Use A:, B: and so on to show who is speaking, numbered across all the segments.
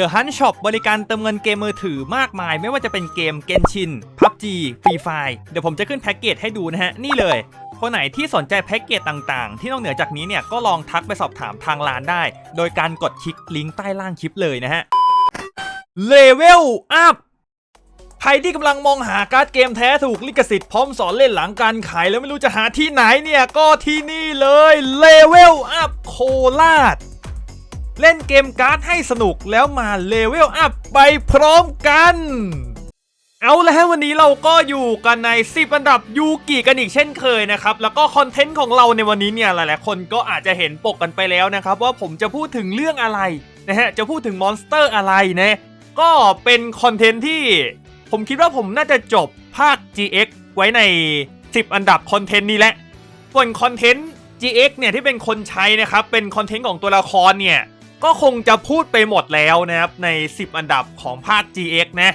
A: The Hunt Shop บริการเติมเงินเกมมือถือมากมาย ไม่ว่าจะเป็นเกม Genshin PUBG Free Fire เดี๋ยวผมจะขึ้นแพ็กเกจให้ดูนะฮะ นี่เลย คนไหนที่สนใจแพ็กเกจต่างๆ ที่นอกเหนือจากนี้เนี่ย ก็ลองทักไปสอบถามทางร้านได้ โดยการกดคลิกลิงก์ใต้ล่างคลิปเลยนะฮะ Level Up ใครที่กำลังมองหาการ์ดเกมแท้ถูกลิขสิทธิ์พร้อมสอนเล่นหลังการขายแล้วไม่รู้จะหาที่ไหนเนี่ยก็ที่นี่เลย Level Up โคราช เล่นเกมการ์ดให้สนุกแล้วมาเลเวลอัพไปพร้อมกัน เอาละฮะวันนี้เราก็อยู่กันใน10อันดับยูกิกันอีกเช่นเคยนะครับ แล้วก็คอนเทนต์ของเราในวันนี้เนี่ยหลายๆคนก็อาจจะเห็นปกกันไปแล้วนะครับ ว่าผมจะพูดถึงเรื่องอะไรนะฮะจะพูดถึงมอนสเตอร์อะไรนะก็เป็นคอนเทนต์ที่ ผมคิดว่าผมน่าจะจบภาค GX ไว้ใน 10 อันดับคอนเทนต์นี้แหละส่วนคอนเทนต์ GX เนี่ยที่เป็นคนใช้นะครับเป็นคอนเทนต์ของตัวละครเนี่ย ก็คงจะพูดไปหมดแล้วนะครับใน 10 อันดับของภาค GX นะ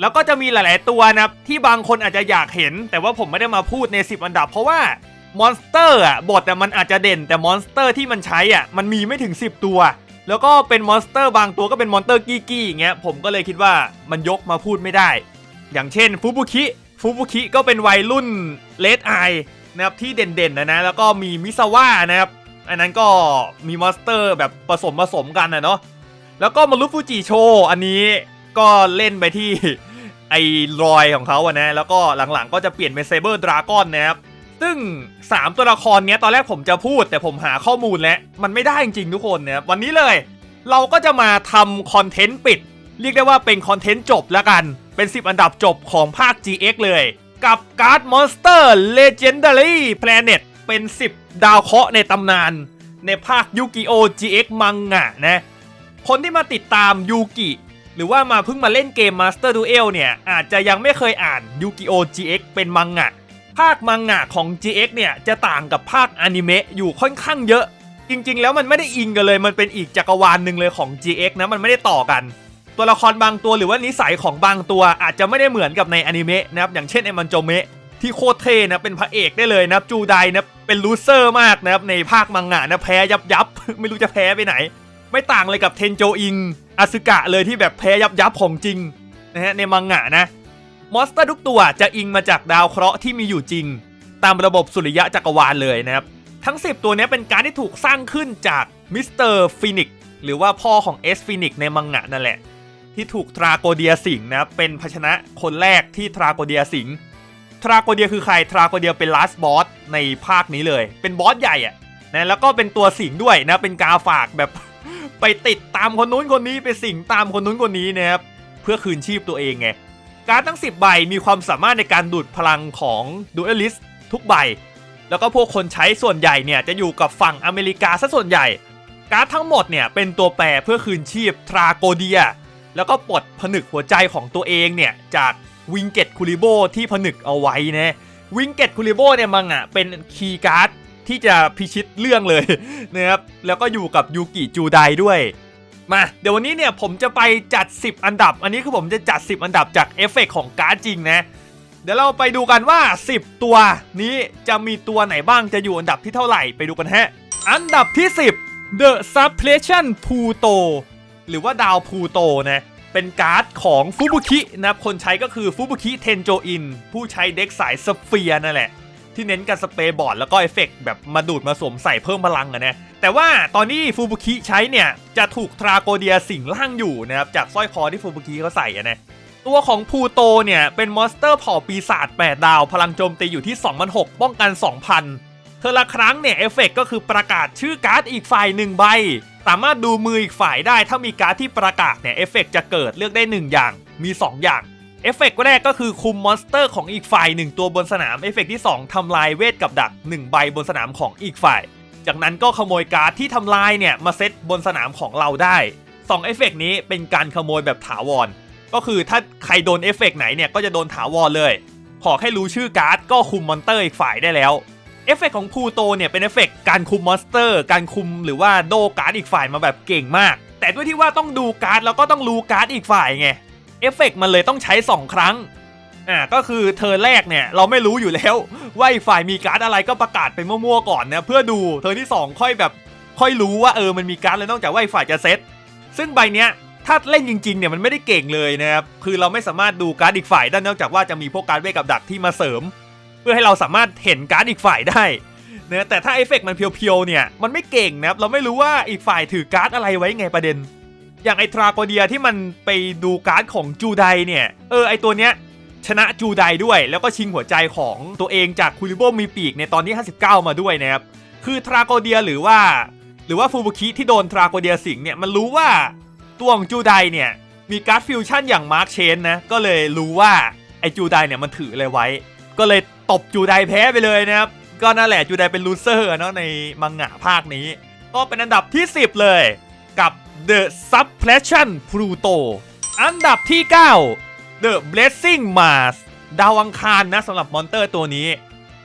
A: แล้วก็จะมีหลาย ๆ ตัวนะครับที่บางคนอาจจะอยากเห็น แต่ว่าผมไม่ได้มาพูดใน 10 อันดับ เพราะว่ามอนสเตอร์อะบทอ่มันอาจจะเด่นแต่มอนสเตอร์ที่มันใช้อะมันมีไม่ถึง 10 ตัว แล้วก็เป็นมอนสเตอร์บางตัวก็เป็นมอนสเตอร์กี้กี้อย่างเงี้ยผมก็เลยคิดว่ามันยกมาพูดไม่ได้ อย่างเช่นฟูบุคิฟูบุคิก็เป็นวัยรุ่นเลดไอนะครับที่เด่น ๆ นะนะแล้วก็มีมิซาวะนะครับ อันนั้นก็มีมอนสเตอร์แบบผสมผสมกันนะเนาะแล้วก็มารุฟูจิโชอันนี้ก็เล่นไปที่ไอ้รอยของเขาอะนะ แล้วก็หลังๆก็จะเปลี่ยนเป็นเซเบอร์ดราก้อนนะครับ ซึ่ง 3 ตัวละครเนี้ยตอนแรกผมจะพูด แต่ผมหาข้อมูลแล้ว มันไม่ได้จริงๆทุกคนนะครับวันนี้เลย เราก็จะมาทำคอนเทนต์ปิด เรียกได้ว่าเป็นคอนเทนต์จบแล้วกัน เป็น 10 อันดับจบของภาค GX เลย กับการ์ดมอนสเตอร์ Legendary Planet เป็น 10 ดาวเคราะห์ในตำนาน ในภาคยูกิโอ GX มังงะนะ คนที่มาติดตามยูกิหรือว่ามาเพิ่งมาเล่นเกม Master Duel เนี่ย อาจจะยังไม่เคยอ่านยูกิโอ GX เป็นมังงะ ภาคมังงะของ GX เนี่ย จะต่างกับภาคอนิเมะอยู่ค่อนข้างเยอะ จริง ๆ แล้วมันไม่ได้อิงกันเลย มันเป็นอีกจักรวาลหนึ่งเลยของ GX นะ มันไม่ได้ต่อกัน ตัวละครบางตัวหรือว่านิสัยของบางตัวอาจจะไม่ได้เหมือนกับในอนิเมะนะครับ อย่างเช่นไอมันโจเมะ ที่โคตรเท่นะเป็นพระเอกได้เลยนะจูไดนะเป็นลูเซอร์มากนะครับในภาคมังงะนะแพ้ยับยับไม่รู้จะแพ้ไปไหน ไม่ต่างเลยกับเทนโจอิงอาซึกะเลยที่แบบแพ้ยับยับของจริงนะฮะในมังงะนะมอนสเตอร์ทุกตัวจะอิงมาจากดาวเคราะห์ที่มีอยู่จริง ตามระบบสุริยะจักรวาลเลยนะครับทั้ง 10 ตัวนี้เป็นการที่ถูกสร้างขึ้นจากมิสเตอร์ฟินิกหรือว่าพ่อของเอสฟินิกในมังงะนั่นแหละ ที่ถูกทราโกเดียสิงนะเป็นภาชนะคนแรกที่ทราโกเดียสิง ทราโกเดียคือใครทราโกเดียเป็นลาสบอสในภาคนี้เลย เป็นบอสใหญ่อะนะแล้วก็เป็นตัวสิงด้วยนะเป็นกาฝากแบบไปติดตามคนนู้นคนนี้ไปสิงตามคนนู้นคนนี้นะครับเพื่อคืนชีพตัวเองไงการทั้ง 10 ใบมีความสามารถในการดูดพลังของดูเอลิสทุกใบ แล้วก็พวกคนใช้ส่วนใหญ่เนี่ยจะอยู่กับฝั่งอเมริกาซะส่วนใหญ่ การทั้งหมดเนี่ยเป็นตัวแปรเพื่อคืนชีพทราโกเดีย แล้วก็ปลดผนึกหัวใจของตัวเองเนี่ยจาก วิงเกตคูริโบที่ผนึกเอาไว้นะวิงเกตคูริโบเนี่ยมังอะเป็นคีย์การ์ดที่จะพิชิตเรื่องเลยนะครับแล้วก็อยู่กับยูกิจูไดด้วยมาเดี๋ยววันนี้เนี่ยผมจะไปจัด 10 อันดับ อันนี้คือผมจะจัด 10 อันดับจากเอฟเฟกต์ของการ์ดจริงนะเดี๋ยวเราไปดูกันว่า 10 ตัวนี้จะมีตัวไหนบ้างจะอยู่อันดับที่เท่าไหร่ไปดูกันฮะ อันดับที่ 10 The Suppression Pluto หรือว่าดาวพูโตนะ เป็นการ์ดของฟูบุคินะครับคนใช้ก็คือฟูบุคิเทนโจอินผู้ใช้เด็กสายสเฟียร์นั่นแหละ ที่เน้นการสเปรย์บอร์ดแล้วก็เอฟเฟกต์แบบมาดูดมาสวมใส่เพิ่มพลังอะนะแต่ว่าตอนนี้ฟูบุคิใช้เนี่ยจะถูกทราโกเดียสิงร่างอยู่นะครับจากสร้อยคอที่ฟูบุคิเขาใส่อะนะตัวของพูโตเนี่ยเป็นมอนสเตอร์เผ่าปีศาจ8ดาว พลังโจมตีอยู่ที่2,006ป้องกัน 2,000เธอละครั้งเนี่ยเอฟเฟกต์ก็คือประกาศชื่อการ์ดอีกฝ่ายหนึ่งใบ สามารถดูมืออีกฝ่ายได้ถ้ามีการ์ดที่ประกาศเนี่ยเอฟเฟกต์จะเกิดเลือกได้ 1 อย่างมี 2 อย่างเอฟเฟกต์แรกก็คือคุมมอนสเตอร์ของอีกฝ่าย1ตัวบนสนามเอฟเฟกต์ที่ 2ทำลายเวทกับดัก 1 ใบบนสนามของอีกฝ่าย จากนั้นก็ขโมยการ์ดที่ทำลายเนี่ยมาเซตบนสนามของเราได้2เอฟเฟกต์นี้เป็นการขโมยแบบถาวร ก็คือถ้าใครโดนเอฟเฟกต์ไหนเนี่ยก็จะโดนถาวรเลย ขอแค่รู้ชื่อการ์ดก็คุมมอนสเตอร์อีกฝ่ายได้แล้ว เอฟเฟกต์ของพูโตเนี่ยเป็นเอฟเฟกต์การคุมมอนสเตอร์ การคุมหรือว่าโดการ์ดอีกฝ่ายมาแบบเก่งมาก แต่ด้วยที่ว่าต้องดูการ์ดแล้วก็ต้องรู้การ์ดอีกฝ่ายไงเอฟเฟกต์มันเลยต้องใช้ 2 ครั้งอ่าก็คือเธอแรกเนี่ยเราไม่รู้อยู่แล้วว่าอีกฝ่ายมีการ์ดอะไรก็ประกาศไปมั่วๆก่อนนะเพื่อดูเธอที่ 2 ค่อยแบบค่อยรู้ว่าเออมันมีการ์ดเลยนอกจากว่าอีกฝ่ายจะเซตซึ่งใบเนี้ยถ้าเล่นจริงๆเนี่ยมันไม่ได้เก่งเลยนะครับคือเราไม่สามารถดูการ์ดอีกฝ่ายได้นอกจากว่าจะมีพวกการ์ดเวกับดักที่มาเสริม พื่อให้เราสามารถเห็นการ์ดอีกฝ่ายได้เนะแต่ถ้าเอฟเฟกต์มันเพียวๆเนี่ยมันไม่เก่งนะครับเราไม่รู้ว่าอีกฝ่ายถือการ์ดอะไรไว้ไงประเด็น อย่างไอทราโกเดียที่มันไปดูการ์ดของจูไดเนี่ยเออไอตัวเนี้ยชนะจูไดด้วย แล้วก็ชิงหัวใจของตัวเองจากคูริโบมีปีกในตอนที่ 59 มาด้วยนะครับคือทราโกเดียหรือว่า หรือว่าฟูบุคิที่โดนทราโกเดียสิงเนี่ยมันรู้ว่าตัวของจูไดเนี่ยมีการ์ดฟิวชั่นอย่างมาร์คเชนนะก็เลยรู้ว่าไอจูไดเนี่ยมันถืออะไรไว้ ก็เลย ตบจูไดแพ้ไปเลยนะครับ ก็นั่นแหละจูไดเป็นลูเซอร์เนาะในมังงะภาคนี้ ก็เป็นอันดับที่ 10 เลยกับ The Suppression Pluto อันดับที่ 9 The Blessing Mars ดาวอังคารนะสำหรับมอนเตอร์ตัวนี้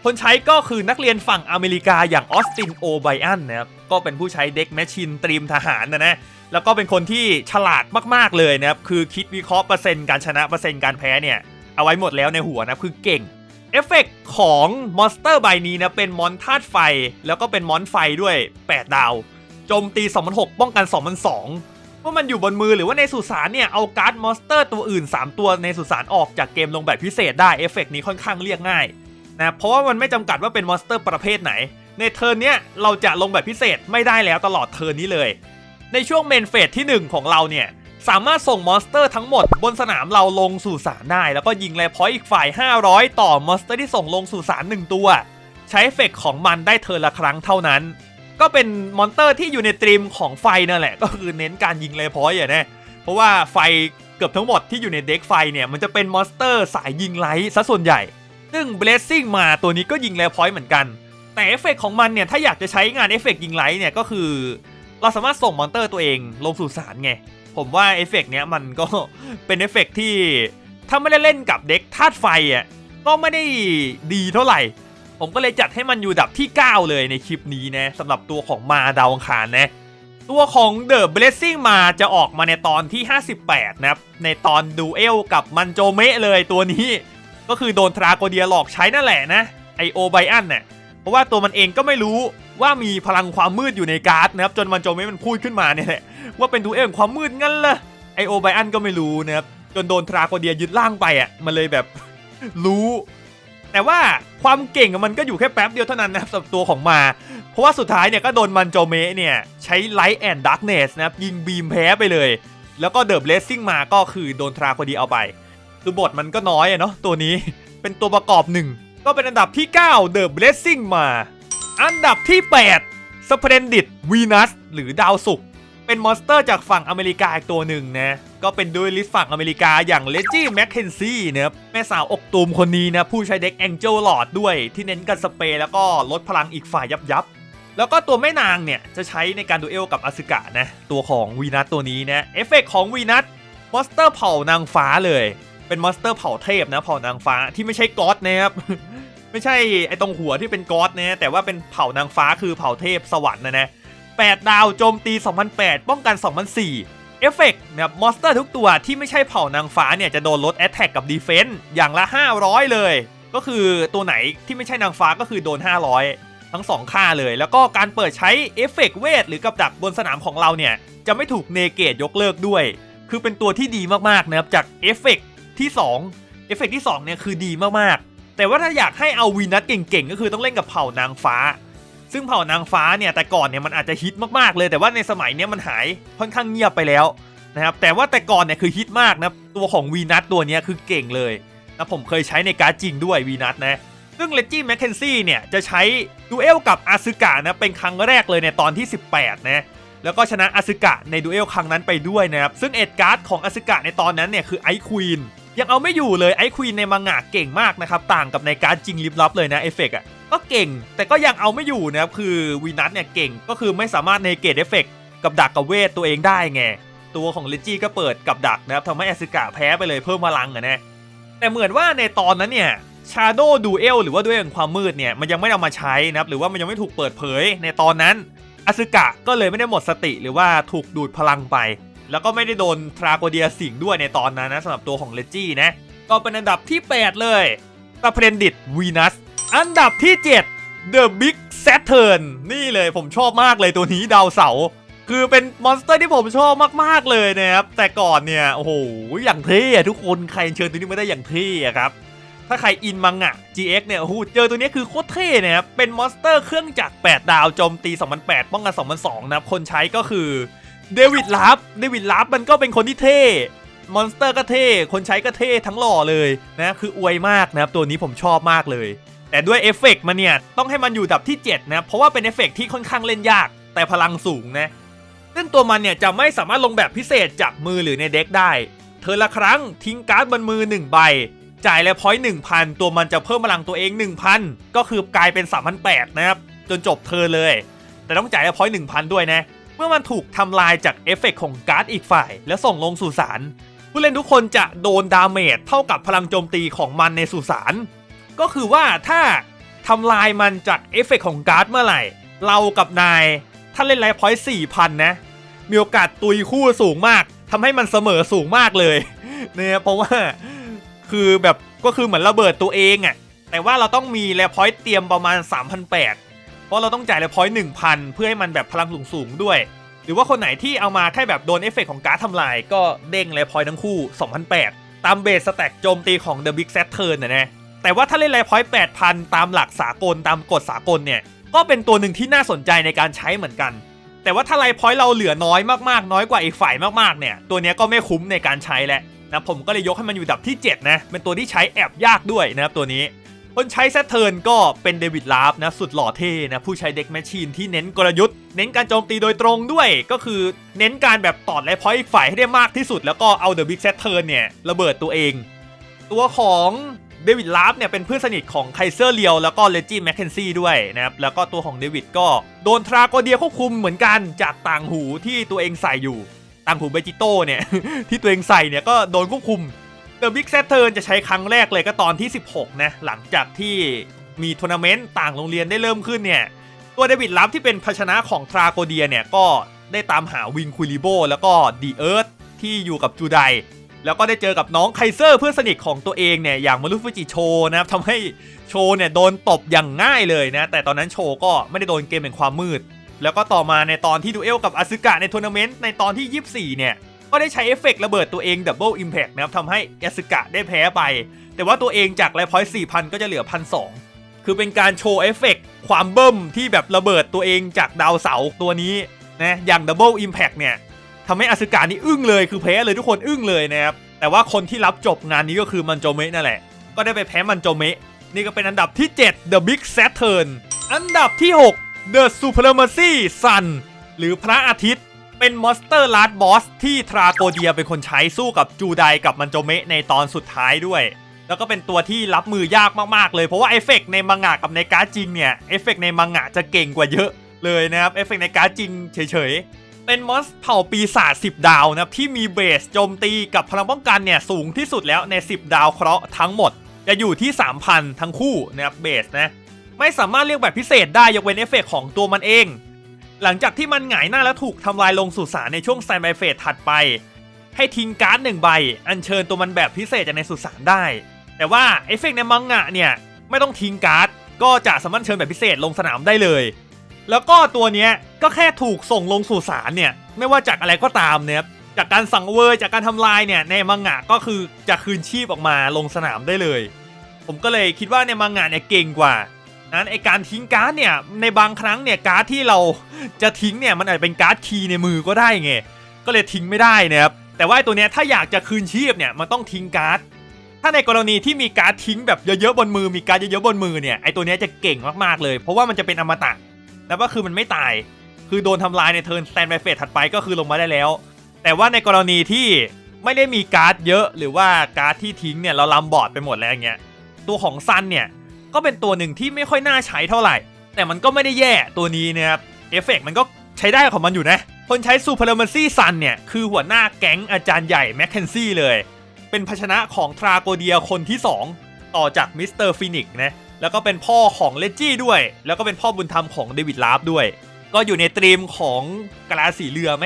A: คนใช้ก็คือนักเรียนฝั่งอเมริกาอย่างออสตินโอไบอันนะครับ ก็เป็นผู้ใช้เด็กแมชชีนตรีมทหารนะนะ แล้วก็เป็นคนที่ฉลาดมากๆเลยนะครับ คือคิดวิเคราะห์เปอร์เซ็นต์การชนะเปอร์เซ็นต์การแพ้เนี่ย เอาไว้หมดแล้วในหัวนะคือเก่ง เอฟเฟกต์ของมอนสเตอร์ใบนี้นะเป็นมอนธาตุไฟ แล้วก็เป็นมอนไฟด้วย 8 ดาว โจมตี 2006 ป้องกัน 2002เมื่อมันอยู่บนมือหรือว่าในสุสานเนี่ย เอาการ์ดมอนสเตอร์ตัวอื่น 3 ตัวในสุสานออกจากเกมลงแบบพิเศษได้เอฟเฟกต์นี้ค่อนข้างเรียกง่ายนะเพราะว่ามันไม่จำกัดว่าเป็นมอนสเตอร์ประเภทไหน ในเทิร์นเนี้ยเราจะลงแบบพิเศษไม่ได้แล้วตลอดเทิร์นนี้เลย ในช่วงเมนเฟสที่ 1 ของเราเนี่ย สามารถส่งมอนสเตอร์ทั้งหมดบนสนามเราลงสู่สารได้ แล้วก็ยิงแรพอยต์อีกฝ่าย 500 ต่อมอนสเตอร์ที่ส่งลงสู่สาร1ตัว ใช้เอฟเฟกต์ของมันได้เทิร์นละครั้งเท่านั้น ก็เป็นมอนสเตอร์ที่อยู่ในตรีมของไฟนั่นแหละ ก็คือเน้นการยิงแรพอยต์อะนะเพราะว่าไฟเกือบทั้งหมดที่อยู่ในเด็กไฟเนี่ยมันจะเป็นมอนสเตอร์สายยิงไลท์ซะส่วนใหญ่ ซึ่ง Blessing มาตัวนี้ก็ยิงแรพอยต์เหมือนกัน แต่เอฟเฟกต์ของมันเนี่ยถ้าอยากจะใช้งานเอฟเฟกต์ยิงไลท์เนี่ยก็คือ เราสามารถส่งมอนเตอร์ตัวเองลงสู่สารไง ผมว่าเอฟเฟกต์เนี้ยมันก็เป็นเอฟเฟกต์ที่ถ้าไม่ได้เล่นกับเด็กธาตุไฟอะก็ไม่ได้ดีเท่าไหร่ ผมก็เลยจัดให้มันอยู่ดับที่ 9 เลยในคลิปนี้นะสำหรับตัวของมาดาวอังคารนะ ตัวของ The Blessing มาจะออกมาในตอนที่ 58 นะครับ ในตอนดูเอลกับมันโจเมะเลยตัวนี้ ก็คือโดนทราโกเดียหลอกใช้นั่นแหละนะไอโอไบอันเนี่ยเพราะว่าตัวมันเองก็ไม่รู้ ว่ามีพลังความมืดอยู่ในการ์ดนะครับจนมันโจเมะมันพูดขึ้นมาเนี่ยแหละว่าเป็นดูเอลแห่งความมืดงั้นเลยไอโอไบอันก็ไม่รู้นะครับจนโดนทราโกเดียยึดร่างไปอะมันเลยแบบรู้ แต่ว่าความเก่งมันก็อยู่แค่แป๊บเดียวเท่านั้นนะครับสำหรับตัวของมา เพราะว่าสุดท้ายเนี่ยก็โดนมันโจเมเนี่ยใช้ไลท์แอนด์ดักเนสนะครับยิงบีมแพ้ไปเลย แล้วก็เดอะเบลสซิ่งมาก็คือโดนทราโกเดียเอาไปคือบทมันก็น้อยอะเนาะตัวนี้เป็นตัวประกอบหนึ่งก็เป็นอันดับที่ 9 The Blessing มา อันดับที่ 8 Splendid Venus หรือดาวศุกร์เป็นมอนสเตอร์จากฝั่งอเมริกาอีกตัวหนึ่งนะ ก็เป็นด้วยลิสต์ฝั่งอเมริกาอย่างเลจี้แมคเคนซี่นะครับแม่สาวอกตูมคนนี้นะ ผู้ใช้เด็ก Angel Lord ด้วยที่เน้นกันสเปรย์แล้วก็ลดพลังอีกฝ่ายยับยับแล้วก็ตัวแม่นางเนี่ยจะใช้ในการดูเอลกับอสึกะนะ ตัวของวีนัสตัวนี้นะเอฟเฟกของวีนัสมอนสเตอร์เผ่านางฟ้าเลย เป็นมอนสเตอร์เผ่าเทพนะเผ่านางฟ้าที่ไม่ใช่ก๊อตนะครับ ไม่ใช่ไอตรงหัวที่เป็นก๊อตนะแต่ว่าเป็นเผ่านางฟ้าคือเผ่าเทพสวรรค์นะนะ8ดาวโจมตี 2008 ป้องกัน 2004 เอฟเฟกต์นะครับมอนสเตอร์ทุกตัวที่ไม่ใช่เผ่านางฟ้าเนี่ยจะโดนลดแอตแทกกับดีเฟนต์อย่างละ 500 เลย ก็คือตัวไหนที่ไม่ใช่นางฟ้าก็คือโดน 500 ทั้ง 2 ค่าเลย แล้วก็การเปิดใช้เอฟเฟกต์เวทหรือกับดักบนสนามของเราเนี่ย จะไม่ถูกเนเกตยกเลิกด้วย คือเป็นตัวที่ดีมากๆนะครับจากเอฟเฟกต์ที่2เอฟเฟกต์ที่2เนี่ยคือดีมากๆ แต่ว่าถ้าอยากให้เอาวีนัสเก่งๆ ก็คือต้องเล่นกับเผ่านางฟ้า ซึ่งเผ่านางฟ้าเนี่ยแต่ก่อนเนี่ยมันอาจจะฮิตมากๆเลย แต่ว่าในสมัยเนี้ยมันหายค่อนข้างเงียบไปแล้วนะครับแต่ว่าแต่ก่อนเนี่ยคือฮิตมากนะตัวของวีนัสตัวนี้คือเก่งเลยนะผมเคยใช้ในการ์ดจริงด้วยวีนัสนะซึ่งเลจี้แมคเคนซี่เนี่ยจะใช้ดูเอลกับอาซึกะนะเป็นครั้งแรกเลยในตอนที่ 18นะแล้วก็ชนะอาซึกะในดูเอลครั้งนั้นไปด้วยนะครับซึ่งเอ็ดการ์ดของอาซึกะในตอนนั้นเนี่ยคือไอควีน ยังเอาไม่อยู่เลยไอ้ควีนในมังงะเก่งมากนะครับต่างกับในการจริงลิบลับเลยนะเอฟเฟกอะก็เก่ง แต่ก็ยังเอาไม่อยู่นะครับคือวีนัสเนี่ยเก่งก็คือไม่สามารถในเกตเอฟเฟกกับดักกับเวทตัวเองได้ไงตัวของเลจี้ก็เปิดกับดักนะครับทำให้อาซึกะแพ้ไปเลยเพิ่มพลังอะนะแต่เหมือนว่าในตอนนั้นเนี่ย Shadow Duel หรือว่าด้วยแห่งความมืดเนี่ยมันยังไม่เอามาใช้นะครับหรือว่ามันยังไม่ถูกเปิดเผยในตอนนั้นอสึกะก็เลยไม่ได้หมดสติหรือว่าถูกดูดพลังไป แล้วก็ไม่ได้โดนทราโกเดียสิงด้วยในตอนนั้นนะสำหรับตัวของเลจี้นะ ก็เป็นอันดับที่ 8 เลยตาเพนดิตวีนัสอันดับที่ 7 The Big Saturn นี่เลยผมชอบมากเลยตัวนี้ดาวเสา คือเป็นมอนสเตอร์ที่ผมชอบมากๆเลยนะครับ แต่ก่อนเนี่ย โอ้โห อย่างเท่อะทุกคนใครเชิญตัวนี้มาได้อย่างเท่อะครับ ถ้าใครอินมังอะ GX เนี่ยโอ้โหเจอตัวนี้คือโคตรเท่นะครับ เป็นมอนสเตอร์เครื่องจักร 8 ดาวโจมตี 2008 ป้องกัน 2002 นะครับ คนใช้ก็คือ เดวิดลับเดวิดลับมันก็เป็นคนที่เท่ มอนสเตอร์ก็เท่ คนใช้ก็เท่ทั้งหล่อเลยนะคืออวยมากนะครับ ตัวนี้ผมชอบมากเลย แต่ด้วยเอฟเฟกต์มันเนี่ย ต้องให้มันอยู่ดับที่ 7 นะ เพราะว่าเป็นเอฟเฟกต์ที่ค่อนข้างเล่นยาก แต่พลังสูงนะซึ่งตัวมันเนี่ยจะไม่สามารถลงแบบพิเศษจากมือหรือในเด็กได้ เธอละครั้งทิ้งการ์ดบนมือ 1 ใบ จ่ายแล้วพอยต์1,000ตัวมันจะเพิ่มพลังตัวเอง 1,000 ก็คือกลายเป็น3,800นะครับจนจบเธอเลย แต่ต้องจ่ายแล้วพอยต์1,000ด้วยนะ มื่อมันถูกทำลายจากเอฟเฟกต์ของการ์ดอีกฝ่าย แล้วส่งลงสู่สาร ผู้เล่นทุกคนจะโดนดาเมจเท่ากับพลังโจมตีของมันในสุสานก็คือว่าถ้าทำลายมันจากเอฟเฟกต์ของการ์ดเมื่อไหร่ เรากับนาย ถ้าเล่นไลฟ์พอยต์4,000นะ มีโอกาสตุยคู่สูงมากทำให้มันเสมอสูงมากเลยเนี่ยเพราะว่าคือแบบก็คือเหมือนระเบิดตัวเองอะ่ะแต่ว่าเราต้องมีแลพอยต์เตรียมประมาณ 3,800 เพราะเราต้องจ่ายแลพอยต์1,000เพื่อให้มันแบบพลังสูงๆด้วย หรือว่าคนไหนที่เอามาแค่แบบโดนเอฟเฟกต์ของการ์ดทำลายก็เด้งแลพอยต์ทั้งคู่2,800ตามเบสสแต็กโจมตีของ The Big Saturn นะนะแต่ว่าถ้าเล่นแลพอยต์8,000 ตามหลักสากลตามกฎสากลเนี่ยก็เป็นตัวหนึ่งที่น่าสนใจในการใช้เหมือนกัน แต่ว่าถ้าไลพอยต์เราเหลือน้อยมากๆ น้อยกว่าอีกฝ่ายมากๆเนี่ยตัวนี้ก็ไม่คุ้มในการใช้แล้วนะผมก็เลยยกให้มันอยู่ดับที่ 7 นะ เป็นตัวที่ใช้แอบยากด้วยนะครับตัวนี้ คนใช้แซตเทิร์นก็เป็นเดวิดลาฟนะสุดหล่อเท่นะผู้ใช้เด็กแมชชีนที่เน้นกลยุทธ์ เน้นการโจมตีโดยตรงด้วยก็คือเน้นการแบบตอดไลฟ์พอยต์ฝ่ายให้ได้มากที่สุด แล้วก็เอาเดอะบิ๊กแซตเทิร์นเนี่ยระเบิดตัวเอง ตัวของเดวิดลาฟเนี่ยเป็นเพื่อนสนิทของไคเซอร์เลียวแล้วก็เลจี้แมคเคนซี่ด้วยนะครับแล้วก็ตัวของเดวิดก็โดนทราโกเดียควบคุมเหมือนกันจากต่างหูที่ตัวเองใส่อยู่ ต่างหูเบจิโต้เนี่ยที่ตัวเองใส่เนี่ยก็โดนควบคุม เดอะบิ๊กแซตเทิร์นจะใช้ครั้งแรกเลยก็ตอนที่ 16 นะ หลังจากที่มีทัวร์นาเมนต์ต่างโรงเรียนได้เริ่มขึ้นเนี่ย ตัวเดวิดลับที่เป็นภาชนะของทราโกเดียเนี่ย ก็ได้ตามหาวิงคุลิโบแล้วก็ดีเอิร์ธที่อยู่กับจูได แล้วก็ได้เจอกับน้องไคเซอร์เพื่อนสนิทของตัวเองเนี่ย อย่างมารุฟุจิโชนะครับทำให้โชเนี่ยโดนตบอย่างง่ายเลยนะ แต่ตอนนั้นโชก็ไม่ได้โดนเกมแห่งความมืด แล้วก็ต่อมาในตอนที่ดูเอลกับอาซึกะในทัวร์นาเมนต์ในตอนที่ 24 เนี่ย ก็ได้ใช้เอฟเฟกต์ระเบิดตัวเองดับเบิลอิมแพกนะครับทำให้อาซึกะได้แพ้ไป แต่ว่าตัวเองจากไลฟ์พอยต์4,000ก็จะเหลือ1,200คือเป็นการโชว์เอฟเฟกต์ความเบิ่มที่แบบระเบิดตัวเองจากดาวเสาตัวนี้นะอย่างดับเบิลอิมแพกเนี่ยทำให้อาซึกะนี่อึ้งเลยคือแพ้เลยทุกคนอึ้งเลยนะครับแต่ว่าคนที่รับจบงานนี้ก็คือมันโจเมะนั่นแหละ ก็ได้ไปแพ้มันโจเมะนี่ก็เป็นอันดับที่ 7 The Big Saturn อันดับที่ 6 The Supremacy Sun หรือพระอาทิตย์ เป็นมอนสเตอร์ลาร์ดบอสที่ทราโกเดียเป็นคนใช้สู้กับจูไดกับมันโจเมะในตอนสุดท้ายด้วย แล้วก็เป็นตัวที่รับมือยากมากๆเลย เพราะว่าเอฟเฟกต์ในมังงะกับในการ์ดจริงเนี่ยเอฟเฟกต์ในมังงะจะเก่งกว่าเยอะเลยนะครับเอฟเฟกต์ในการ์ดจริงเฉยๆ เป็นมอนสเผ่าปีศาจ10 ดาวนะครับที่มีเบสโจมตีกับพลังป้องกันเนี่ยสูงที่สุดแล้วใน 10 ดาวเคราะห์ทั้งหมด จะอยู่ที่ 3,000 ทั้งคู่นะครับเบสนะไม่สามารถเรียกแบบพิเศษได้ยกเว้นเอฟเฟกต์ของตัวมันเอง หลังจากที่มันหงายหน้าแล้วถูกทำลายลงสู่สารในช่วงไซไบเฟสถัดไป ให้ทิ้งการ์ดหนึ่งใบ อัญเชิญตัวมันแบบพิเศษจากในสุสานได้ แต่ว่าเอฟเฟกต์ในมังงะเนี่ยไม่ต้องทิ้งการ์ด ก็จะสามารถเชิญแบบพิเศษลงสนามได้เลย แล้วก็ตัวเนี้ยก็แค่ถูกส่งลงสู่สารเนี่ยไม่ว่าจากอะไรก็ตามเนี่ยจากการสั่งเวอร์จากการทำลายเนี่ยในมังงะก็คือจะคืนชีพออกมาลงสนามได้เลย ผมก็เลยคิดว่าในมังงะเนี่ยเก่งกว่า นั้นไอการทิ้งการ์ดเนี่ยในบางครั้งเนี่ยการ์ดที่เราจะทิ้งเนี่ยมันอาจจะเป็นการ์ดคีย์ในมือก็ได้ไงก็เลยทิ้งไม่ได้นะครับแต่ว่าไอตัวเนี้ยถ้าอยากจะคืนชีพเนี่ยมันต้องทิ้งการ์ดถ้าในกรณีที่มีการ์ดทิ้งแบบเยอะๆบนมือมีการ์ดเยอะๆบนมือเนี่ยไอตัวเนี้ยจะเก่งมากๆเลย เพราะว่ามันจะเป็นอมตะแล้วก็คือมันไม่ตาย คือโดนทำลายในเทิร์นสแตนบายเฟสถัดไปก็คือลงมาได้แล้ว แต่ว่าในกรณีที่ไม่ได้มีการ์ดเยอะ หรือว่าการ์ดที่ทิ้งเนี่ยเราลำบอร์ดไปหมดแล้วอย่างเงี้ยตัวของซันเนี่ย ก็เป็นตัวหนึ่งที่ไม่ค่อยน่าใช้เท่าไหร่ แต่มันก็ไม่ได้แย่ตัวนี้นะครับเอฟเฟกต์มันก็ใช้ได้ของมันอยู่นะ คนใช้ซูเปอร์เมซี่ซันเนี่ย คือหัวหน้าแก๊งอาจารย์ใหญ่แมคเคนซี่เลย เป็นภาชนะของทราโกเดียคนที่ 2 ต่อจากมิสเตอร์ฟินิกนะแล้วก็เป็นพ่อของเลจี้ด้วย แล้วก็เป็นพ่อบุญธรรมของเดวิดลาฟด้วย ก็อยู่ในตรีมของกลาสีเรือไหม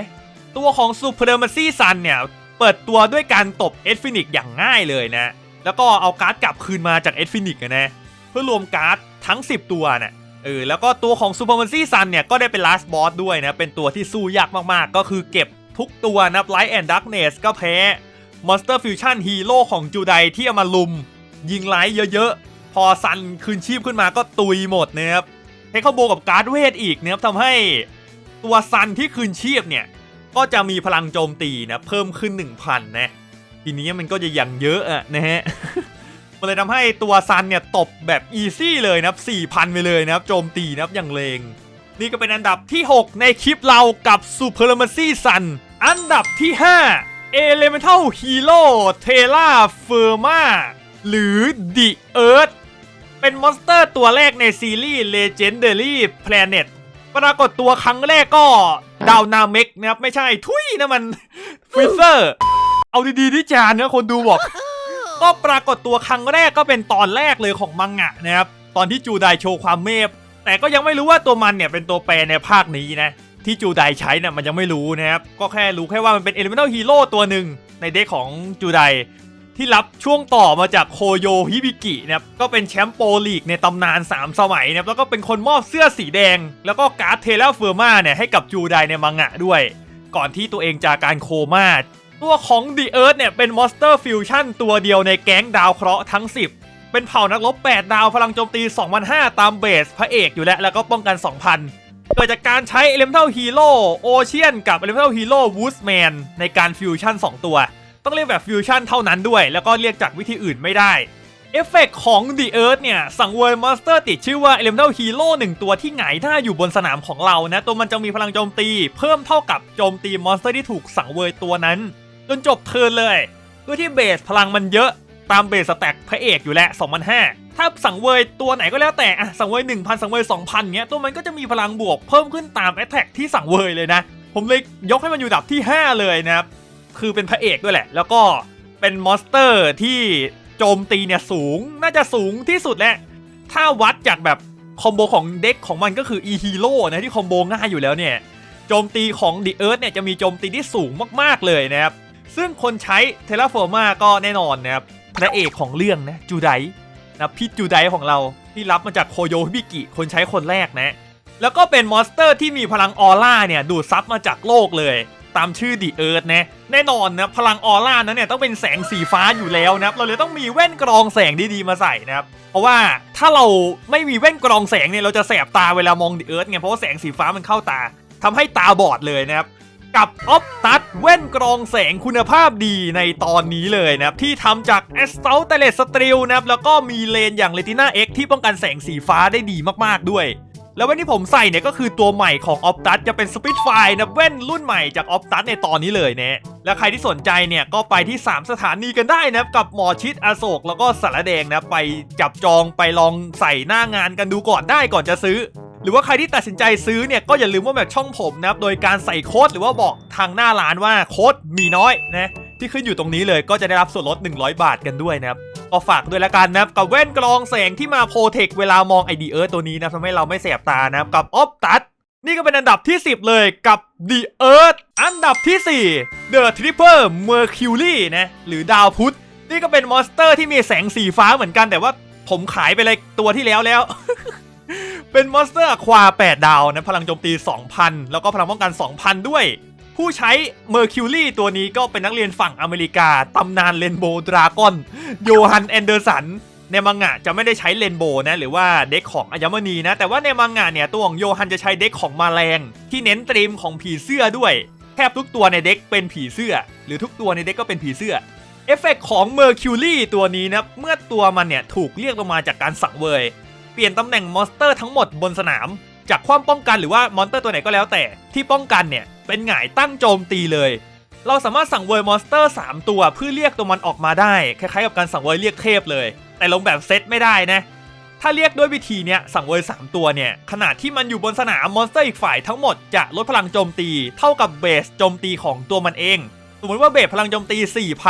A: ตัวของซูเปอร์เมซี่ซันเนี่ยเปิดตัวด้วยการตบเอสฟินิกอย่างง่ายเลยนะ แล้วก็เอาการ์ดกลับคืนมาจากเอสฟินิกนะ พื่อรวมการ์ดทั้ง 10 ตัวน่ะเออแล้วก็ตัวของ Supremacy Sun เนี่ยก็ได้เป็น last boss ด้วยนะ เป็นตัวที่สู้ยากมากๆ ก็คือเก็บทุกตัวนะ Light and Darkness ก็แพ้ Monster Fusion Hero ของจูไดที่เอามาลุม ยิงไลท์เยอะๆ พอซันคืนชีพขึ้นมาก็ตุยหมดนะครับเทคคอมโบกับการ์ดเวทอีกนะครับทำให้ตัวซันที่คืนชีพเนี่ย ก็จะมีพลังโจมตีนะ เพิ่มขึ้น 1,000 นะ ทีนี้มันก็จะอย่างเยอะอะนะฮะ มันเลยทำให้ตัวซันเนี่ยตบแบบอีซี่เลยนะครับ4,000 ไปเลยนะครับโจมตีนะครับอย่างเลง นี่ก็เป็นอันดับที่ 6 ในคลิปเรากับ Supremacy Sun อันดับที่ 5 Elemental Hero Terra Firma หรือ The Earth เป็นมอนสเตอร์ตัวแรกในซีรีส์ Legendary Planet ปรากฏตัวครั้งแรกก็ดาวนาเมกนะครับ ไม่ใช่ ทุยนะมันฟิเซอร์ เอาดีๆที่จานนะคนดูบอก ก็ปรากฏตัวครั้งแรกก็เป็นตอนแรกเลยของมังงะนะครับตอนที่จูไดโชว์ความเมพแต่ก็ยังไม่รู้ว่าตัวมันเนี่ยเป็นตัวแปรในภาคนี้นะที่จูไดใช้น่ะมันยังไม่รู้นะครับก็แค่รู้แค่ว่ามันเป็น Elemental Hero ตัวหนึ่งในเด็กของจูไดที่รับช่วงต่อมาจากโคโยฮิบิกินะครับก็เป็นแชมป์โปรลีกในตำนาน 3 สมัยนะครับแล้วก็เป็นคนมอบเสื้อสีแดง แล้วก็การ์ดเทเลเฟอร์มาเนี่ยให้กับจูไดในมังงะด้วย ก่อนที่ตัวเองจาการโคม่า ตัวของ The Earth เนี่ยเป็น Monster Fusion ตัวเดียวในแก๊งดาวเคราะห์ทั้ง 10 เป็นเผ่านักรบ 8 ดาวพลังโจมตี 2,500 ตามเบส พระเอกอยู่แล้ว แล้วก็ป้องกัน 2,000 เกิดจากการใช้ Elemental Hero Ocean กับ Elemental Hero Woodsman ในการฟิวชั่น 2 ตัว ต้องเรียกแบบฟิวชั่นเท่านั้นด้วย แล้วก็เรียกจากวิธีอื่นไม่ได้เอฟเฟกต์ของ The Earth เนี่ย สังเวยมอนสเตอร์ติดชื่อว่า Elemental Hero 1 ตัวที่หงายหน้าอยู่บนสนามของเรานะ ตัวมันจะมีพลังโจมตี เพิ่มเท่ากับโจมตีมอนสเตอร์ที่ถูกสังเวยตัวนั้น จนจบเทิร์นเลยด้วยที่เบสพลังมันเยอะตามเบสสแต็กพระเอกอยู่แล้ว2,500ถ้าสังเวยตัวไหนก็แล้วแต่อะสังเวย 1,000 สังเวย 2,000เงี้ยตัวมันก็จะมีพลังบวกเพิ่มขึ้นตามแอตแทกที่สังเวยเลยนะ ผมเลยยกให้มันอยู่ดับที่ 5 เลยนะครับ คือเป็นพระเอกด้วยแหละ แล้วก็เป็นมอนสเตอร์ที่โจมตีเนี่ยสูงน่าจะสูงที่สุดแหละถ้าวัดจากแบบคอมโบของเด็กของมันก็คือ e hero นะที่คอมโบง่ายอยู่แล้วเนี่ยโจมตีของ The Earth เนี่ยจะมีโจมตีที่สูงมากๆเลยนะครับ ซึ่งคนใช้เทเลฟอร์มาก็แน่นอนนะครับพระเอกของเรื่องนะจูไดนะพี่จูไดของเราที่รับมาจากโคโยบิกิคนใช้คนแรกนะ แล้วก็เป็นมอนสเตอร์ที่มีพลังออร่าเนี่ยดูดซับมาจากโลกเลย ตามชื่อดีเอิร์ธนะแน่นอนนะพลังออร่านั้นเนี่ยต้องเป็นแสงสีฟ้าอยู่แล้วนะครับเราเลยต้องมีแว่นกรองแสงดีๆมาใส่นะครับเพราะว่าถ้าเราไม่มีแว่นกรองแสงเนี่ยเราจะแสบตาเวลามองดีเอิร์ธไงเพราะว่าแสงสีฟ้ามันเข้าตาทำให้ตาบอดเลยนะครับ กับออฟตัดแว่นกรองแสงคุณภาพดีในตอนนี้เลยนะครับ ที่ทำจาก a s t a l t e l e s t r i l นะครับ แล้วก็มีเลนอย่างเลติน่าเอ็กที่ป้องกันแสงสีฟ้าได้ดีมากๆด้วย แล้วแว่นที่ผมใส่เนี่ยก็คือตัวใหม่ของ o p t u s จะเป็น Spitfire นะแว่นรุ่นใหม่จาก o p t u s ในตอนนี้เลยเนะแล้วใครที่สนใจเนี่ยก็ไปที่ 3 สถานีกันได้นะกับหมอชิดอโศกแล้วก็สารแดงนะไปจับจองไปลองใส่หน้างานกันดูก่อนได้ก่อนจะซื้อ หรือว่าใครที่ตัดสินใจซื้อเนี่ยก็อย่าลืมว่าแบบช่องผมนะครับโดยการใส่โค้ดหรือว่าบอกทางหน้าร้านว่าโค้ดมีน้อยนะที่ขึ้นอยู่ตรงนี้เลยก็จะได้รับส่วนลด 100 บาทกันด้วยนะครับ ก็ฝากด้วยละกันนะครับกับแว่นกรองแสงที่มาโปรเทคเวลามองไอดีเอิร์ตัวนี้นะทำให้เราไม่แสบตานะครับกับออฟตัดนี่ก็เป็นอันดับที่ 10 เลยกับ The Earth อันดับที่ 4 The Tripper Mercury นะหรือดาวพุธ นี่ก็เป็นมอนสเตอร์ที่มีแสงสีฟ้าเหมือนกันแต่ว่าผมขายไปเลยตัวที่แล้วแล้ว เป็นมอนสเตอร์ควา 8 ดาวนะพลังโจมตี 2,000 แล้วก็พลังป้องกัน 2,000 ด้วย ผู้ใช้ Mercury ตัวนี้ก็เป็นนักเรียนฝั่งอเมริกา ตำนานเลนโบว์ดราก้อนโยฮันแอนเดอร์สันในมังงะจะไม่ได้ใช้เลนโบนะหรือว่าเด็กของอัญมณีนะ แต่ว่าในมังงะเนี่ยตัวของโยฮันจะใช้เด็กของมาแรงที่เน้นตรีมของผีเสื้อด้วย แทบทุกตัวในเด็กเป็นผีเสื้อ หรือทุกตัวในเด็กก็เป็นผีเสื้อเอฟเฟกต์ของ Mercury ตัวนี้นะเมื่อตัวมันเนี่ยถูกเรียกลงมาจากการสังเวย เปลี่ยนตำแหน่งมอนสเตอร์ทั้งหมดบนสนาม จากความป้องกันหรือว่ามอนสเตอร์ตัวไหนก็แล้วแต่ที่ป้องกันเนี่ย เป็นหงายตั้งโจมตีเลย เราสามารถสั่งเวยมอนสเตอร์ 3 ตัวเพื่อเรียกตัวมันออกมาได้ คล้ายๆกับการสั่งเวยเรียกเทพเลย แต่ลงแบบเซตไม่ได้นะ ถ้าเรียกด้วยวิธีเนี้ยสั่งเวย3 ตัวเนี่ย ขนาดที่มันอยู่บนสนามมอนสเตอร์อีกฝ่ายทั้งหมดจะลดพลังโจมตี เท่ากับเบสโจมตีของตัวมันเอง สมมติว่าเบสพลังโจมตี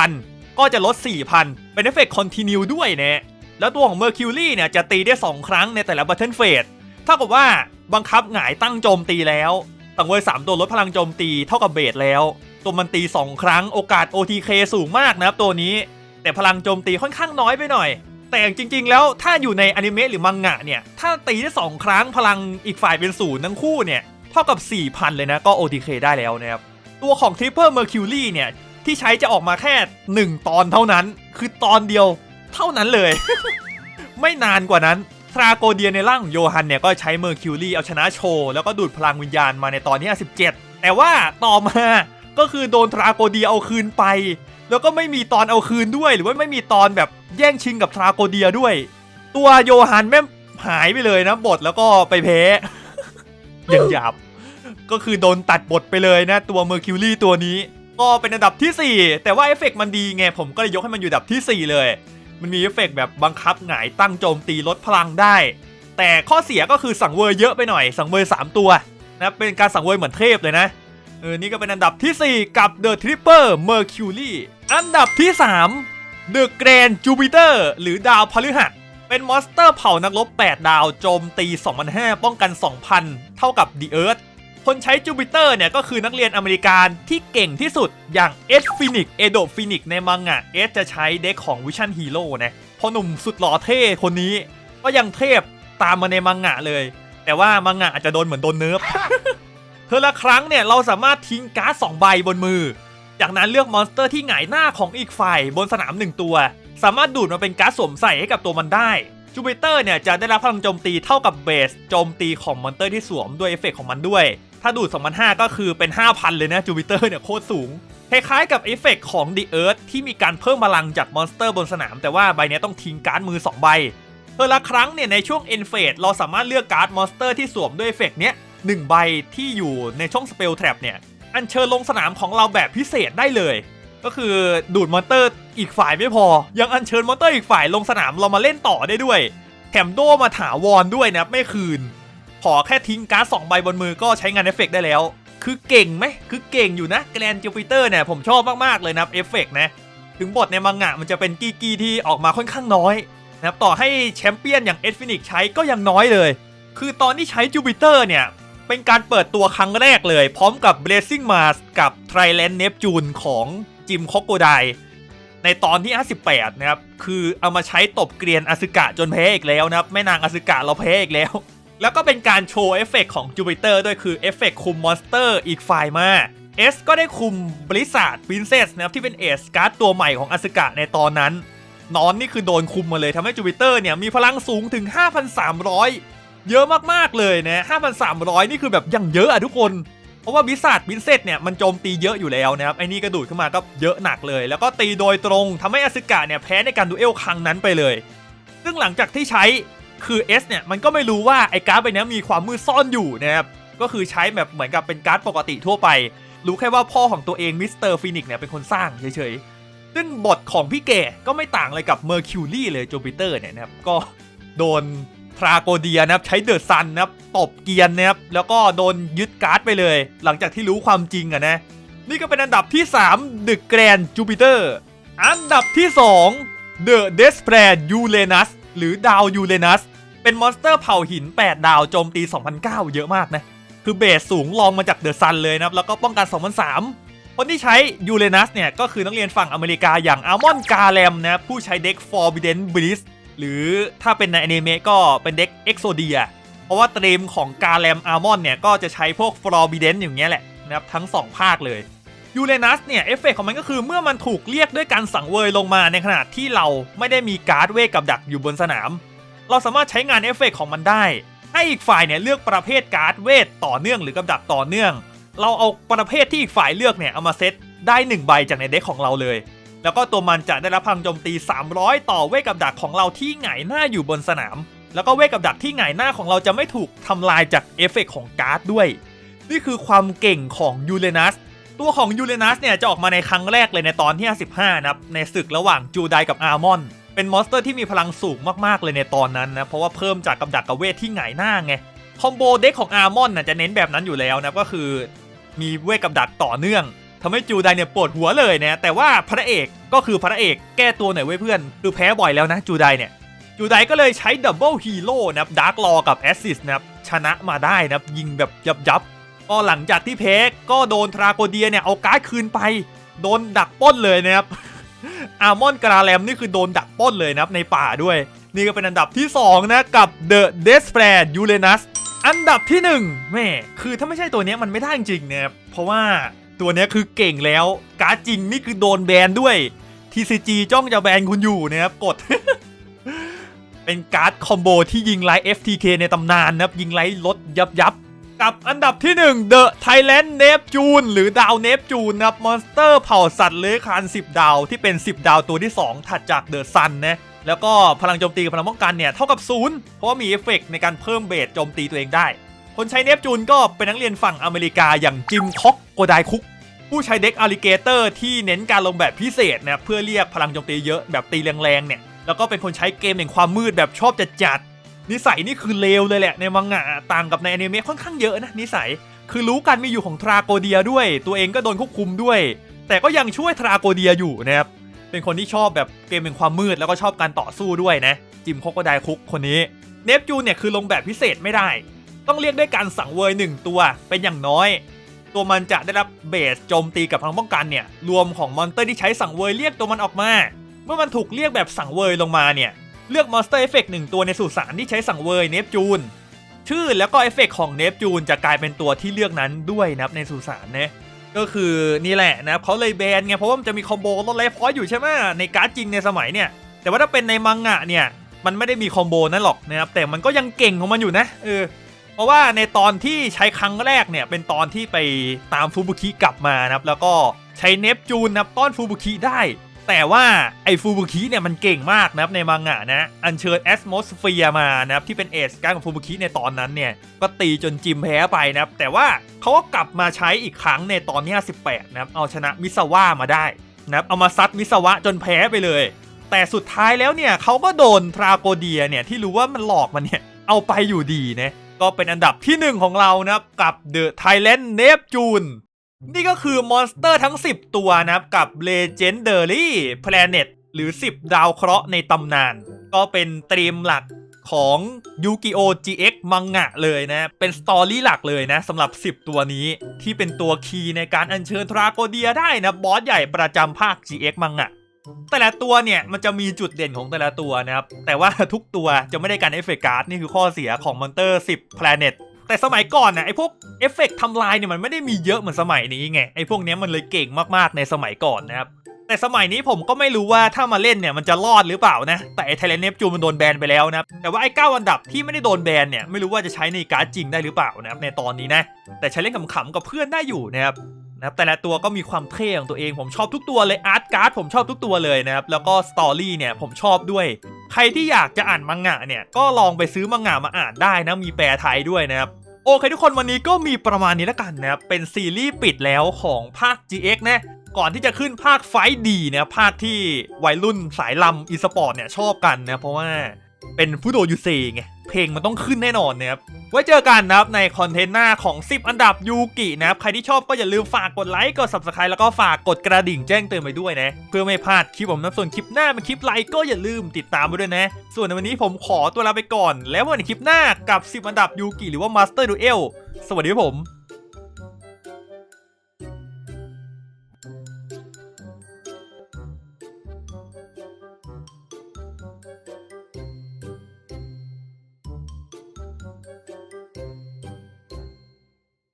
A: 4,000 ก็จะลด 4,000 เป็นเอฟเฟกต์คอนติเนียด้วยนะแล้วตัวของ Mercury เนี่ยจะตีได้ 2 ครั้งในแต่ละ Battle Phase เท่ากับว่าบังคับหงายตั้งโจมตีแล้ว สังเวย3ตัวลดพลังโจมตีเท่ากับเบสแล้ว ตัวมันตี 2 ครั้งโอกาส OTK สูงมากนะครับตัวนี้ แต่พลังโจมตีค่อนข้างน้อยไปหน่อย แต่จริง ๆ แล้วถ้าอยู่ในอนิเมะหรือมังงะเนี่ย ถ้าตีได้ 2 ครั้งพลังอีกฝ่ายเป็นศูนย์ทั้งคู่เนี่ย เท่ากับ 4,000 เลยนะก็ OTK ได้แล้วนะครับ ตัวของ Triple Mercury เนี่ย ที่ใช้จะออกมาแค่ 1 ตอนเท่านั้น คือตอนเดียวเท่านั้นเลย ไม่นานกว่านั้น ทราโกเดียในร่างของโยฮันเนี่ยก็ใช้เมอร์คิวรีเอาชนะโชแล้วก็ดูดพลังวิญญาณมาในตอนที่17แต่ว่าต่อมาก็คือโดนทราโกเดียเอาคืนไป แล้วก็ไม่มีตอนเอาคืนด้วย หรือว่าไม่มีตอนแบบแย่งชิงกับทราโกเดียด้วย ตัวโยฮันแม่หายไปเลยนะบทแล้วก็ไปแพ้อย่างหยาบก็คือโดนตัดบทไปเลยนะ ตัวเมอร์คิวรีตัวนี้ ก็เป็นอันดับที่ 4 แต่ว่าเอฟเฟกต์มันดีไงผมก็เลยยกให้มันอยู่อันดับที่ 4 เลย มันมีเอฟเฟกต์แบบบังคับหงายตั้งโจมตีลดพลังได้ แต่ข้อเสียก็คือสังเวยเยอะไปหน่อยสังเวย 3 ตัวนะเป็นการสังเวยเหมือนเทพเลยนะเออนี่ก็เป็นอันดับทีสี่4 กับ The Tripper Mercury อันดับที่ 3 The Grand Jupiter หรือดาวพฤหัสเป็นมอนสเตอร์เผ่านักรบ 8 ดาวโจมตี 2,500 ป้องกัน 2,000 เท่ากับ The Earth คนใช้จูปิเตอร์เนี่ยก็คือนักเรียนอเมริกันที่เก่งที่สุดอย่างเอสฟินิกเอโดฟินิกในมังงะเอสจะใช้เด็กของวิชั่นฮีโร่นะพอหนุ่มสุดหล่อเท่คนนี้ ก็ยังเทพตามมาในมังงะเลย แต่ว่ามังงะอาจจะโดนเหมือนโดนเนิร์ฟเธอละครั้งเนี่ยเราสามารถทิ้งการ์ดสองใบบนมือ จากนั้นเลือกมอนสเตอร์ที่หงายหน้าของอีกฝ่ายบนสนามหนึ่งตัว สามารถดูดมาเป็นการ์ดสวมใส่ให้กับตัวมันได้จูปิเตอร์เนี่ยจะได้รับพลังโจมตีเท่ากับเบสโจมตีของมอนสเตอร์ที่สวมด้วยเอฟเฟกต์ของมันด้วย ถ้าดูด 2005 ก็คือเป็น 5,000 เลยนะจูปิเตอร์เนี่ยโคตรสูง คล้ายๆกับเอฟเฟกต์ของ The Earth ที่มีการเพิ่มพลังจากมอนสเตอร์บนสนาม แต่ว่าใบเนี้ยต้องทิ้งการ์ดมือ 2 ใบเธอละครั้งเนี่ยในช่วง End Phase เราสามารถเลือกการ์ดมอนสเตอร์ที่สวมด้วยเอฟเฟกต์เนี้ยหนึ่งใบที่อยู่ในช่อง Spell Trap เนี่ยอัญเชิญลงสนามของเราแบบพิเศษได้เลย ก็คือดูดมอนเตอร์อีกฝ่ายไม่พอ ยังอัญเชิญมอนเตอร์อีกฝ่ายลงสนามเรามาเล่นต่อได้ด้วยแถมโดมาถาวรด้วยนะไม่คืน ขอแค่ทิ้งการ์ดสองใบบนมือก็ใช้งานเอฟเฟกต์ได้แล้ว คือเก่งไหมคือเก่งอยู่นะแกรนจูปิเตอร์เนี่ยผมชอบมากๆเลยนะเอฟเฟกต์นะ ถึงบทในมังงะมันจะเป็นกีกีที่ออกมาค่อนข้างน้อยนะครับต่อให้แชมเปี้ยนอย่างเอสฟินิกใช้ก็ยังน้อยเลย คือตอนที่ใช้จูปิเตอร์เนี่ยเป็นการเปิดตัวครั้งแรกเลย พร้อมกับ Blazing Mars กับ t r i l a n d Neptune ของจิมคอกโกไดในตอนที่ 58 นะครับ คือเอามาใช้ตบเกรียนอสึกะจนแพ้อีกแล้วนะครับ แม่นางอสึกะเราแพ้อีกแล้ว แล้วก็เป็นการโชว์เอฟเฟกต์ของจูปิเตอร์ด้วยคือเอฟเฟกต์คุมมอนสเตอร์อีกฝ่ายมาเอสก็ได้คุมบริษัท p รินเซสนะครับที่เป็นเอสการ์ดตัวใหม่ของอสกะในตอนนั้นนอนนี่คือโดนคุมมาเลยทำให้จูปิเตอร์เนี่ยมีพลังสูงถึง 5,300 เยอะมากๆเลยนะ5,300 นี่คือแบบยังเยอะอะทุกคน เพราะว่าบิสัทบินเซตเนี่ยมันโจมตีเยอะอยู่แล้วนะครับไอ้นี่กระดูดขึ้นมาก็เยอะหนักเลย แล้วก็ตีโดยตรงทำให้อสึกะเนี่ยแพ้ในการดูเอลครั้งนั้นไปเลย ซึ่งหลังจากที่ใช้ คือ S เนี่ยมันก็ไม่รู้ว่าไอ้การ์ดใบเนี้ยมีความมืดซ่อนอยู่นะครับก็คือใช้แบบเหมือนกับเป็นการ์ดปกติทั่วไป รู้แค่ว่าพ่อของตัวเองมิสเตอร์ฟินิกเนี่ยเป็นคนสร้างเฉยๆซึ่งบทของพี่เก๋ก็ไม่ต่างอะไรกับเมอร์คิวรีเลยจูปิเตอร์เนี่ยนะครับก็โดนทราโกเดียนะครับใช้เดอะซันนะครับตบเกียนนะครับแล้วก็โดนยึดการ์ดไปเลย หลังจากที่รู้ความจริงอะนะนี่ก็เป็นอันดับที่3 The Grand Jupiter อันดับที่ 2 The d e s p r a d Uranus หรือดาวยูเรนัส เป็นมอนสเตอร์เผ่าหิน 8 ดาวโจมตี 2009 เยอะมากนะ คือเบสสูงรองมาจากเดอะซันเลยนะครับ แล้วก็ป้องกัน 2003 คนที่ใช้ยูเรนัสเนี่ย ก็คือนักเรียนฝั่งอเมริกาอย่างอัลมอนกาแ m มนะ ผู้ใช้เด็ก Forbidden Blitz หรือถ้าเป็นในอนิเมะก็เป็นเด็ก Exodia เพราะว่าเตรีมของกาแ m มอัลมอนเนี่ย ก็จะใช้พวก Forbidden อย่างเงี้ยแหละนะครับทั้ง 2 ภาคเลยยูเรนัสเนี่ย เอฟเฟกของมันก็คือเมื่อมันถูกเรียกด้วยการสังเวยลงมาในขณะที่เราไม่ได้มีการ์ดเวทกับดักอยู่บนสนาม เราสามารถใช้งานเอฟเฟกของมันได้ ให้อีกฝ่ายเนี่ยเลือกประเภทการ์ดเวทต่อเนื่องหรือกับดักต่อเนื่อง เราเอาประเภทที่อีกฝ่ายเลือกเนี่ยเอามาเซตได้ 1 ใบจากในเด็กของเราเลย แล้วก็ตัวมันจะได้รับพลังโจมตี 300 ต่อเวทกับดักของเราที่หงายหน้าอยู่บนสนาม แล้วก็เวทกับดักที่หงายหน้าของเราจะไม่ถูกทำลายจากเอฟเฟกของการ์ดด้วย นี่คือความเก่งของยูเรนัสตัวของยูเรนัสเนี่ยจะออกมาในครั้งแรกเลยในตอนที่ 55 นะครับ ในศึกระหว่างจูไดกับอาร์มอน เป็นมอนสเตอร์ที่มีพลังสูงมากๆเลยในตอนนั้นนะ เพราะว่าเพิ่มจากกับดักกับเวทที่หงายหน้าไง คอมโบเด็กของอาร์มอนน่ะจะเน้นแบบนั้นอยู่แล้วนะก็คือ มีเวทกับดักต่อเนื่องทำให้จูไดเนี่ยปวดหัวเลยนะ แต่ว่าพระเอกก็คือพระเอกแก้ตัวหน่อยเว้ยเพื่อน คือแพ้บ่อยแล้วนะจูไดเนี่ย จูไดก็เลยใช้ดับเบิลฮีโร่นะครับดาร์กลอกับแอสซิสนะครับชนะมาได้นะยิงแบบยับยับๆก็หลังจากที่เพกก็โดนทราโกเดียเนี่ยเอาการ์ดคืนไป โดนดักป้นเลยนะครับ อาร์มอนกราแลมนี่คือโดนดักป้นเลยนะครับในป่าด้วย นี่ก็เป็นอันดับที่ 2 นะ กับ The d e s p e r a Uranus อันดับที่1แม่คือถ้าไม่ใช่ตัวนี้มันไม่ได้จริงๆนะครับเพราะว่าตัวนี้คือเก่งแล้ว การ์ดจริงนี่คือโดนแบนด้วย TCG จ้องจะแบนคุณอยู่นะครับกด เป็นการ์ดคอมโบที่ยิงไลท์ FTK ในตำนานนะครับยิงไลท์ลดยับยับ กับอันดับที่1 The Thailand Neptune หรือดาวเนปจูนนะครับมอนสเตอร์เผ่าสัตว์เลื้อยคลาน 10 ดาวที่เป็น 10 ดาวตัวที่ 2 ถัดจาก The Sun นนะแล้วก็พลังโจมตีกับพลังป้องกันเนี่ยเท่ากับ0เพราะว่ามีเอฟเฟกต์ในการเพิ่มเบสโจมตีตัวเองได้ คนใช้เนปจูนก็เป็นนักเรียนฝั่งอเมริกาอย่างจิมคอกโกไดคุก ผู้ใช้เด็กอลิเกเตอร์ที่เน้นการลงแบบพิเศษนะเพื่อเรียกพลังโจมตีเยอะแบบตีแรงๆเนี่ยแล้วก็เป็นคนใช้เกมแห่งความมืดแบบชอบจัดจัด นิสัยนี่คือเลวเลยแหละในมังงะต่างกับในอนิเมะค่อนข้างเยอะนะนิสัย คือรู้การมีอยู่ของทราโกเดียด้วย ตัวเองก็โดนควบคุมด้วย แต่ก็ยังช่วยทราโกเดียอยู่นะครับเป็นคนที่ชอบแบบเกมเป็นความมืดแล้วก็ชอบการต่อสู้ด้วยนะ จิมโคโกไดคุกคนนี้เนปจูนเนี่ยคือลงแบบพิเศษไม่ได้ ต้องเรียกด้วยการสังเวยหนึ่งตัวเป็นอย่างน้อย ตัวมันจะได้รับเบสโจมตีกับพลังป้องกันเนี่ยรวมของมอนเตอร์ที่ใช้สังเวยเรียกตัวมันออกมา เมื่อมันถูกเรียกแบบสังเวยลงมาเนี่ย เลือกมอนสเตอร์เอฟเฟกหนึ่งตัวในสุสานที่ใช้สังเวยเนปจูน ชื่อแล้วก็เอฟเฟกของเนปจูนจะกลายเป็นตัวที่เลือกนั้นด้วยนะครับในสุสานนะก็คือนี่แหละนะครับเขาเลยแบนไงเพราะว่ามันจะมีคอมโบลดไลฟ์พอยต์อยู่ใช่ไหมในการ์ดจริงในสมัยเนี่ย แต่ว่าถ้าเป็นในมังงะเนี่ยมันไม่ได้มีคอมโบนั่นหรอกนะครับแต่มันก็ยังเก่งของมันอยู่นะเออเพราะว่าในตอนที่ใช้ครั้งแรกเนี่ยเป็นตอนที่ไปตามฟูบุคิกลับมานะครับแล้วก็ใช้เนปจูนนะต้อนฟูบุคิได้ แต่ว่าไอฟูบุคิเนี่ยมันเก่งมากนะครับในมังงะนะ อัญเชิญแอสโมสเฟียมานะครับที่เป็นเอสการของฟูบุคิในตอนนั้นเนี่ย ก็ตีจนจิมแพ้ไปนะครับ แต่ว่าเขาก็กลับมาใช้อีกครั้งในตอนที่58นะครับ เอาชนะมิซาวะมาได้นะครับ เอามาซัดมิซาวะจนแพ้ไปเลย แต่สุดท้ายแล้วเนี่ยเขาก็โดนทราโกเดียเนี่ยที่รู้ว่ามันหลอกมันเนี่ยเอาไปอยู่ดีนะ ก็เป็นอันดับที่หนึ่งของเรานะครับกับ The Thailand Neptune นี่ นี่ก็คือมอนสเตอร์ทั้ง 10 ตัวนะครับกับ Legendary Planet หรือ 10 ดาวเคราะห์ในตำนาน ก็เป็นตรีมหลักของ Yu-Gi-Oh! GX มังงะเลยนะ เป็นสตอรี่หลักเลยนะสำหรับ 10 ตัวนี้ที่เป็นตัวคีย์ในการอัญเชิญทราโกเดียได้นะบอสใหญ่ประจำภาค GX มังงะ แต่ละตัวเนี่ยมันจะมีจุดเด่นของแต่ละตัวนะครับ แต่ว่าทุกตัวจะไม่ได้การเอฟเฟกต์การ์ดนี่คือข้อเสียของมอนเตอร์ 10 Planet แต่สมัยก่อนเนะไอ้พวกเอฟเฟกต์ทำลายเนี่ยมันไม่ได้มีเยอะเหมือนสมัยนี้ไงไอ้พวกเนี้ยมันเลยเก่งมากๆในสมัยก่อนนะครับแต่สมัยนี้ผมก็ไม่รู้ว่าถ้ามาเล่นเนี่ยมันจะรอดหรือเปล่านะ แต่ไอ้ไทเลเนปจูมันโดนแบนไปแล้วนะแต่ว่าไอ้เก้าอันดับที่ไม่ได้โดนแบนเนี่ยไม่รู้ว่าจะใช้ในการ์ดจริงได้หรือเปล่านะครับในตอนนี้นะแต่ใช้เล่นขำๆกับเพื่อนได้อยู่นะครับนะครับแต่ละตัวก็มีความเท่ของตัวเองผมชอบทุกตัวเลยอาร์ตการ์ดผมชอบทุกตัวเลยนะครับแล้วก็สตอรี่เนี่ยผมชอบด้วย ใครที่อยากจะอ่านมังงะเนี่ยก็ลองไปซื้อมังงะมาอ่านได้นะมีแปลไทยด้วยนะครับโอเคทุกคนวันนี้ก็มีประมาณนี้แล้วกันนะครับเป็นซีรีส์ปิดแล้วของภาค GX นะก่อนที่จะขึ้นภาคไฟดีนะภาคที่วัยรุ่นสายลำอีสปอร์ตเนี่ยชอบกันนะเพราะว่า เป็นฟูโดยูเซไง เพลงมันต้องขึ้นแน่นอนนะครับ ไว้เจอกันนะครับในคอนเทนต์หน้าของ 10 อันดับยูกินะครับ ใครที่ชอบก็อย่าลืมฝากกดไลค์ กด subscribe แล้วก็ฝากกดกระดิ่งแจ้งเตือนไปด้วยนะ เพื่อไม่พลาดคลิปผมนะส่วนคลิปหน้าเป็นคลิปไลค์ก็อย่าลืมติดตามไปด้วยนะ ส่วนในวันนี้ผมขอตัวลาไปก่อน แล้ววันในคลิปหน้ากับ 10 อันดับยูกิหรือว่า Master Duel สวัสดีครับผม